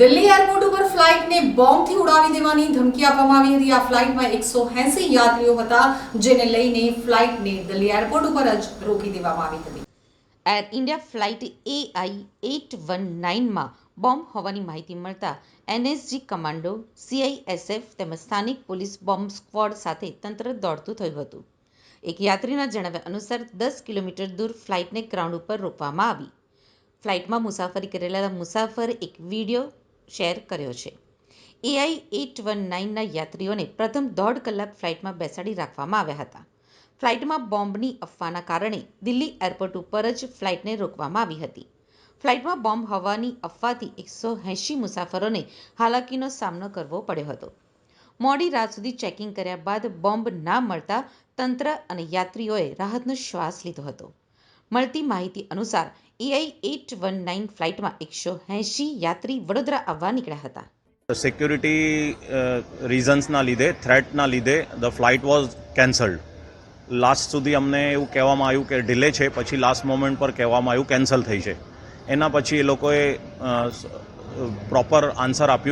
Delhi airport ઉપર ફ્લાઇટને બોમ્બથી ઉડાવી દેવાની ધમકી આપવામાં આવી હતી. આ ફ્લાઇટમાં એકસો એસી યાત્રીઓ હતા, જેને લઈને ફ્લાઇટને દિલ્હી એરપોર્ટ ઉપર જ રોકી દેવામાં આવી હતી. Air India flight AI eight one નાઇનમાં bomb હોવાની માહિતી મળતા એનએસજી કમાન્ડો, સીઆઈએસએફ તેમજ સ્થાનિક પોલીસ બોમ્બ સ્ક્વોડ સાથે તંત્ર દોડતું થયું હતું. એક યાત્રીના જણાવ્યા અનુસાર દસ કિલોમીટર દૂર ફ્લાઇટને ગ્રાઉન્ડ ઉપર રોકવામાં આવી. ફ્લાઇટમાં મુસાફરી કરેલા મુસાફર એક વીડિયો શેર કર્યો છે. એઆઈ એટ વન નાઇનના યાત્રીઓને પ્રથમ દોઢ કલાક ફ્લાઇટમાં બેસાડી રાખવામાં આવ્યા હતા. ફ્લાઇટમાં બોમ્બની અફવાના કારણે દિલ્હી એરપોર્ટ ઉપર જ ફ્લાઇટને રોકવામાં આવી હતી. ફ્લાઇટમાં બોમ્બ હોવાની અફવાથી એકસો એંશી મુસાફરોને હાલાકીનો સામનો કરવો પડ્યો હતો. મોડી રાત સુધી ચેકિંગ કર્યા બાદ બોમ્બ ના મળતા તંત્ર અને યાત્રીઓએ રાહતનો શ્વાસ લીધો હતો. મળતી માહિતી અનુસાર એઆઈ એટ વન નાઇન ફ્લાઇટમાં એકસો એંશી યાત્રી વડોદરા આવવા નીકળ્યા હતા. સિક્યુરિટી રીઝન્સના લીધે થ્રેટના લીધે the flight was cancelled last સુધી અમને એવું કહેવામાં આવ્યું કે ડિલે છે, પછી લાસ્ટ મોમેન્ટ પર કહેવામાં આવ્યું કેન્સલ થઈ છે. એના પછી એ લોકોએ પ્રોપર આન્સર આપ્યું.